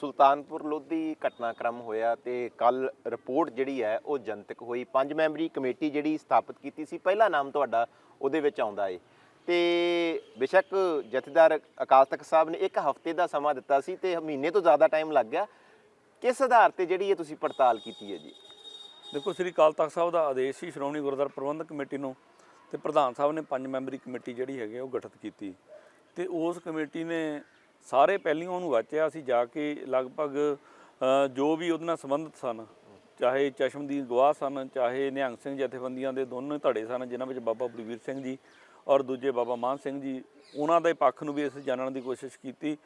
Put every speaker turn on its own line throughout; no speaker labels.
ਸੁਲਤਾਨਪੁਰ ਲੋਧੀ ਘਟਨਾਕ੍ਰਮ ਹੋਇਆ ਤੇ ਕੱਲ ਰਿਪੋਰਟ ਜਿਹੜੀ ਹੈ ਉਹ ਜਨਤਕ ਹੋਈ। ਪੰਜ ਮੈਂਬਰੀ ਕਮੇਟੀ ਜਿਹੜੀ ਸਥਾਪਿਤ ਕੀਤੀ ਸੀ, ਪਹਿਲਾ ਨਾਮ ਤੁਹਾਡਾ ਉਹਦੇ ਵਿੱਚ ਆਉਂਦਾ ਏ। ਤੇ ਬੇਸ਼ੱਕ ਜਥੇਦਾਰ ਅਕਾਲ ਤਖਤ ਸਾਹਿਬ ਨੇ ਇੱਕ ਹਫ਼ਤੇ ਦਾ ਸਮਾਂ ਦਿੱਤਾ ਸੀ ਤੇ ਮਹੀਨੇ ਤੋਂ ਜ਼ਿਆਦਾ ਟਾਈਮ ਲੱਗ ਗਿਆ। ਕਿਸ ਆਧਾਰ ਤੇ ਜਿਹੜੀ ਇਹ ਤੁਸੀਂ ਪੜਤਾਲ ਕੀਤੀ ਹੈ ਜੀ?
ਦੇਖੋ, ਸ੍ਰੀ ਅਕਾਲ ਤਖਤ ਸਾਹਿਬ ਦਾ ਆਦੇਸ਼ ਸੀ, ਸ਼੍ਰੋਮਣੀ ਗੁਰਦੁਆਰਾ ਪ੍ਰਬੰਧਕ ਕਮੇਟੀ ਨੂੰ ਤੇ ਪ੍ਰਧਾਨ ਸਾਹਿਬ ਨੇ ਪੰਜ ਮੈਂਬਰੀ ਕਮੇਟੀ ਜਿਹੜੀ ਹੈਗੀ ਉਹ ਗਠਿਤ ਕੀਤੀ। ਤੇ ਉਸ ਕਮੇਟੀ ਨੇ ਸਾਰੇ ਪਹਿਲੀਆਂ ਉਹਨੂੰ ਵਾਚਿਆ ਅਸੀਂ ਜਾ ਕੇ ਲਗਭਗ ਜੋ ਵੀ ਉਹਦੇ ਨਾਲ ਸੰਬੰਧਿਤ ਸਨ, ਚਾਹੇ ਚਸ਼ਮਦੀਨ ਗਵਾਹ ਸਨ, ਚਾਹੇ ਨਿਹੰਗ ਸਿੰਘ ਜਥੇਬੰਦੀਆਂ ਦੇ ਦੋਨੋਂ ਧੜੇ ਸਨ, ਜਿਨ੍ਹਾਂ ਵਿੱਚ ਬਾਬਾ ਬਲਵੀਰ ਸਿੰਘ ਜੀ ਔਰ ਦੂਜੇ ਬਾਬਾ ਮਾਨ ਸਿੰਘ ਜੀ, ਉਹਨਾਂ ਦੇ ਪੱਖ ਨੂੰ ਵੀ ਅਸੀਂ ਜਾਣਨ ਦੀ ਕੋਸ਼ਿਸ਼ ਕੀਤੀ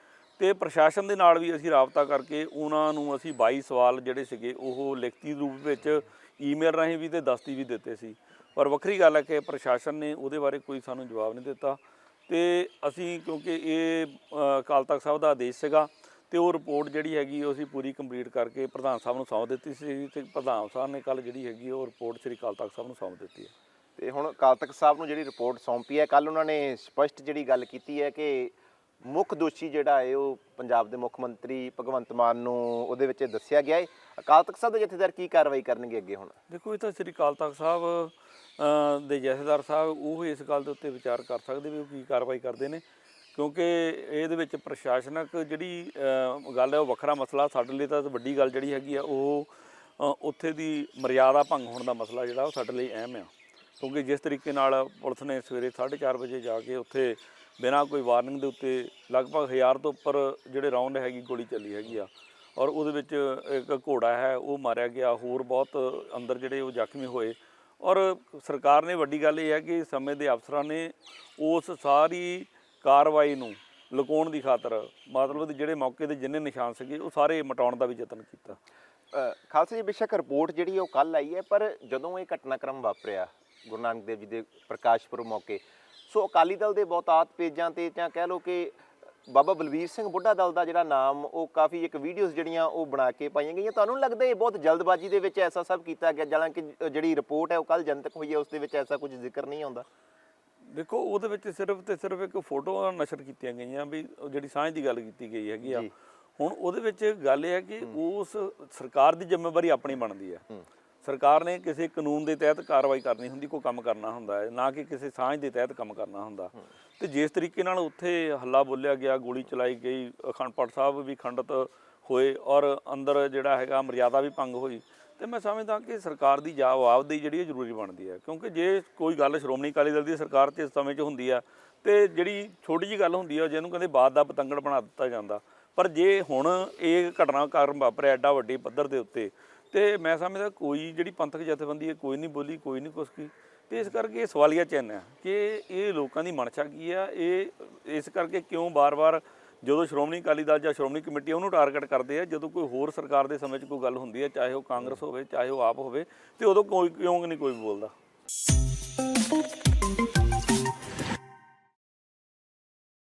ਤੇ ਪ੍ਰਸ਼ਾਸਨ ਦੇ ਨਾਲ ਵੀ ਅਸੀਂ ਰਾਬਤਾ ਕਰਕੇ ਉਹਨਾਂ ਨੂੰ ਅਸੀਂ 22 ਸਵਾਲ ਜਿਹੜੇ ਸੀਗੇ, ਉਹ ਲਿਖਤੀ ਰੂਪ ਵਿੱਚ ਈਮੇਲ ਰਾਹੀਂ ਵੀ ਤੇ ਦਸਤੀ ਵੀ ਦਿੱਤੇ ਸੀ। ਪਰ ਵੱਖਰੀ ਗੱਲ ਹੈ ਕਿ ਪ੍ਰਸ਼ਾਸਨ ਨੇ ਉਹਦੇ ਬਾਰੇ ਕੋਈ ਸਾਨੂੰ ਜਵਾਬ ਨਹੀਂ ਦਿੱਤਾ। ਤੇ ਅਸੀਂ ਕਿਉਂਕਿ ਇਹ ਅਕਾਲ ਤਖਤ ਸਾਹਿਬ ਦਾ ਆਦੇਸ਼ ਸੀਗਾ ਤੇ ਉਹ ਰਿਪੋਰਟ ਜਿਹੜੀ ਹੈਗੀ ਉਹ ਅਸੀਂ ਪੂਰੀ ਕੰਪਲੀਟ ਕਰਕੇ ਪ੍ਰਧਾਨ ਸਾਹਿਬ ਨੂੰ ਸੌਂਪ ਦਿੱਤੀ ਸੀ ਤੇ ਪ੍ਰਧਾਨ ਸਾਹਿਬ ਨੇ ਕੱਲ ਜਿਹੜੀ ਹੈਗੀ ਉਹ ਰਿਪੋਰਟ ਸ੍ਰੀ ਅਕਾਲ ਤਖਤ ਸਾਹਿਬ ਨੂੰ ਸੌਂਪ ਦਿੱਤੀ ਹੈ।
ਤੇ ਹੁਣ ਅਕਾਲ ਤਖਤ ਸਾਹਿਬ ਨੂੰ ਜਿਹੜੀ ਰਿਪੋਰਟ ਸੌਂਪੀ ਹੈ ਕੱਲ ਉਹਨਾਂ ਨੇ ਸਪਸ਼ਟ ਜਿਹੜੀ ਗੱਲ ਕੀਤੀ ਹੈ ਕਿ ਮੁੱਖ ਦੋਸ਼ੀ ਜਿਹੜਾ ਹੈ ਉਹ ਪੰਜਾਬ ਦੇ ਮੁੱਖ ਮੰਤਰੀ ਭਗਵੰਤ ਮਾਨ ਨੂੰ ਉਹਦੇ ਵਿੱਚ ਦੱਸਿਆ ਗਿਆ ਹੈ। ਅਕਾਲ ਤਖਤ ਸਾਹਿਬ ਦੇ ਜਥੇਦਾਰ ਕੀ ਕਾਰਵਾਈ ਕਰਨਗੇ ਅੱਗੇ ਹੁਣ?
ਦੇਖੋ ਇਹ ਤਾਂ ਸ੍ਰੀ ਅਕਾਲ ਤਖਤ ਸਾਹਿਬ ਅ, ਦੇ ਜਥੇਦਾਰ ਸਾਹਿਬ ਉਹ ਇਸ ਗੱਲ ਦੇ ਉੱਤੇ ਵਿਚਾਰ ਕਰ ਸਕਦੇ ਵੀ ਉਹ ਕੀ ਕਾਰਵਾਈ ਕਰਦੇ ਨੇ ਕਿਉਂਕਿ ਇਹਦੇ ਵਿੱਚ ਪ੍ਰਸ਼ਾਸਨਕ ਜਿਹੜੀ ਅ, ਗੱਲ ਹੈ ਉਹ ਵੱਖਰਾ ਮਸਲਾ ਸਾਡੇ ਲਈ ਤਾਂ ਵੱਡੀ ਗੱਲ ਜਿਹੜੀ ਹੈਗੀ ਆ ਉਹ ਅ, ਉੱਥੇ ਦੀ ਮਰਿਆਦਾ ਭੰਗ ਹੋਣ ਦਾ ਮਸਲਾ ਜਿਹੜਾ ਉਹ ਸਾਡੇ ਲਈ ਅਹਿਮ ਆ। ਕਿਉਂਕਿ ਜਿਸ ਤਰੀਕੇ ਨਾਲ ਪੁਲਿਸ ਨੇ ਸਵੇਰੇ 4:30 ਵਜੇ ਜਾ ਕੇ ਉੱਥੇ ਬਿਨਾਂ ਕੋਈ ਵਾਰਨਿੰਗ ਦੇ ਉੱਤੇ ਲਗਭਗ 1000 ਤੋਂ ਉੱਪਰ ਜਿਹੜੇ ਰਾਉਂਡ ਹੈਗੀ ਗੋਲੀ ਚੱਲੀ ਹੈਗੀ ਆ। ਔਰ ਉਹਦੇ ਵਿੱਚ ਇੱਕ ਘੋੜਾ ਹੈ ਉਹ ਮਾਰਿਆ ਗਿਆ ਹੋਰ ਬਹੁਤ ਅੰਦਰ ਜਿਹੜੇ ਉਹ ਜ਼ਖਮੀ ਹੋਏ। ਔਰ ਸਰਕਾਰ ਨੇ ਵੱਡੀ ਗੱਲ ਇਹ ਹੈ ਕਿ ਸਮੇਂ ਦੇ ਅਫਸਰਾਂ ਨੇ ਉਸ ਸਾਰੀ ਕਾਰਵਾਈ ਨੂੰ ਲੁਕਾਉਣ ਦੀ ਖਾਤਰ ਮਤਲਬ ਜਿਹੜੇ ਮੌਕੇ ਤੇ ਜਿੰਨੇ ਨਿਸ਼ਾਨ ਸੀਗੇ ਉਹ ਸਾਰੇ ਮਿਟਾਉਣ ਦਾ ਵੀ ਯਤਨ ਕੀਤਾ।
ਅ, ਖਾਲਸਾ ਜੀ ਬੇਸ਼ੱਕ ਰਿਪੋਰਟ ਜਿਹੜੀ ਉਹ ਕੱਲ ਆਈ ਹੈ ਪਰ ਜਦੋਂ ਇਹ ਘਟਨਾਕ੍ਰਮ ਵਾਪਰਿਆ ਗੁਰੂ ਨਾਨਕ ਦੇਵ ਜੀ ਦੇ ਪ੍ਰਕਾਸ਼ ਪੁਰਬ ਮੌਕੇ। ਸੋ ਅਕਾਲੀ ਦਲ ਦੇ ਬਹੁਤਾਤ ਪੇਜਾਂ ਤੇ ਜਾਂ ਕਹਿ ਲਓ ਕਿ ਬਾਬਾ ਬਲਵੀਰ ਸਿੰਘ ਬੁੱਢਾ ਦਲ ਦਾ ਜਿਹੜਾ ਨਾਮ ਉਹ ਕਾਫੀ ਇੱਕ ਵੀਡੀਓਜ਼ ਜਿਹੜੀਆਂ ਉਹ ਬਣਾ ਕੇ ਪਾਈਆਂ ਗਈਆਂ। ਤੁਹਾਨੂੰ ਲੱਗਦਾ ਇਹ ਬਹੁਤ ਜਲਦਬਾਜ਼ੀ ਦੇ ਵਿੱਚ ਐਸਾ ਸਭ ਕੀਤਾ ਗਿਆ? ਹਾਲਾਂਕਿ ਜਿਹੜੀ ਰਿਪੋਰਟ ਹੈ ਉਹ ਕੱਲ ਜਨਤਕ ਹੋਈ ਹੈ ਉਸ ਦੇ ਵਿੱਚ ਐਸਾ ਕੁਝ ਜ਼ਿਕਰ ਨਹੀਂ ਆਉਂਦਾ।
ਦੇਖੋ ਉਹਦੇ ਵਿੱਚ ਸਿਰਫ ਤੇ ਸਿਰਫ ਇੱਕ ਫੋਟੋ ਨਸ਼ਰ ਕੀਤੀਆਂ ਗਈਆਂ ਵੀ ਜਿਹੜੀ ਸਾਂਝ ਦੀ ਗੱਲ ਕੀਤੀ ਗਈ ਹੈਗੀ ਆ। ਹੁਣ ਉਹਦੇ ਵਿੱਚ ਗੱਲ ਇਹ ਹੈ ਕਿ ਉਸ ਸਰਕਾਰ ਦੀ ਜ਼ਿੰਮੇਵਾਰੀ ਆਪਣੀ ਬਣਦੀ ਹੈ। ਸਰਕਾਰ ਨੇ ਕਿਸੇ ਕਾਨੂੰਨ ਦੇ ਤਹਿਤ ਕਾਰਵਾਈ ਕਰਨੀ ਹੁੰਦੀ ਕੋਈ ਕੰਮ ਕਰਨਾ ਹੁੰਦਾ ਹੈ ਨਾ ਕਿ ਕਿਸੇ ਸਾਂਝ ਦੇ ਤਹਿਤ ਕੰਮ ਕਰਨਾ ਹੁੰਦਾ। ਤੇ ਜਿਸ ਤਰੀਕੇ ਨਾਲ ਉੱਥੇ ਹੱਲਾ ਬੋਲਿਆ ਗਿਆ ਗੋਲੀ ਚਲਾਈ ਗਈ ਅਖੰਡ ਪਾਠ ਸਾਹਿਬ ਵੀ ਖੰਡਿਤ ਹੋਏ ਔਰ ਅੰਦਰ ਜਿਹੜਾ ਹੈਗਾ ਮਰਿਆਦਾ ਵੀ ਭੰਗ ਹੋਈ ਤੇ ਮੈਂ ਸਮਝਦਾ ਕਿ ਸਰਕਾਰ ਦੀ ਜਵਾਬਦੇਹੀ ਜਿਹੜੀ ਹੈ ਜ਼ਰੂਰੀ ਬਣਦੀ ਹੈ ਕਿਉਂਕਿ ਜੇ ਕੋਈ ਗੱਲ ਸ਼੍ਰੋਮਣੀ ਅਕਾਲੀ ਦਲ ਦੀ ਸਰਕਾਰ ਤੇ ਇਸ ਸਮੇਂ 'ਚ ਹੁੰਦੀ ਆ ਤੇ ਜਿਹੜੀ ਛੋਟੀ ਜੀ ਗੱਲ ਹੁੰਦੀ ਆ ਜਿਹਨੂੰ ਕਹਿੰਦੇ ਬਾਤ ਦਾ ਪਤੰਗੜ ਬਣਾ ਦਿੱਤਾ ਜਾਂਦਾ ਪਰ ਜੇ ਹੁਣ ਇਹ ਘਟਨਾ ਕਾਰਨ ਵਾਪਰਿਆ ਐਡਾ ਵੱਡੀ ਪੱਧਰ ਦੇ ਉੱਤੇ ਤੇ ਮੈਂ ਸਮਝਦਾ ਕੋਈ ਜਿਹੜੀ ਪੰਥਕ ਜਥੇਬੰਦੀ ਹੈ, ਕੋਈ ਨਹੀਂ ਬੋਲੀ, ਕੋਈ ਨਹੀਂ ਕੁਛ ਕੀ। ਤੇ ਇਸ ਕਰਕੇ ਇਹ ਸਵਾਲੀਆ ਚਿੰਨ ਹੈ ਕਿ ਇਹ ਲੋਕਾਂ ਦੀ ਮਨਸ਼ਾ ਕੀ ਆ, ਇਹ ਇਸ ਕਰਕੇ ਕਿਉਂ ਬਾਰ-ਬਾਰ ਜਦੋਂ ਸ਼੍ਰੋਮਣੀ ਅਕਾਲੀ ਦਲ ਜਾਂ ਸ਼੍ਰੋਮਣੀ ਕਮੇਟੀ ਉਹਨੂੰ ਟਾਰਗੇਟ ਕਰਦੇ ਆ, ਜਦੋਂ ਕੋਈ ਹੋਰ ਸਰਕਾਰ ਦੇ ਸਮੇਂ 'ਚ ਕੋਈ ਗੱਲ ਹੁੰਦੀ ਹੈ ਚਾਹੇ ਉਹ ਕਾਂਗਰਸ ਹੋਵੇ, ਚਾਹੇ ਉਹ ਆਪ ਹੋਵੇ, ਤੇ ਉਦੋਂ ਕੋਈ ਕਿਉਂ ਨਹੀਂ ਕੋਈ ਬੋਲਦਾ।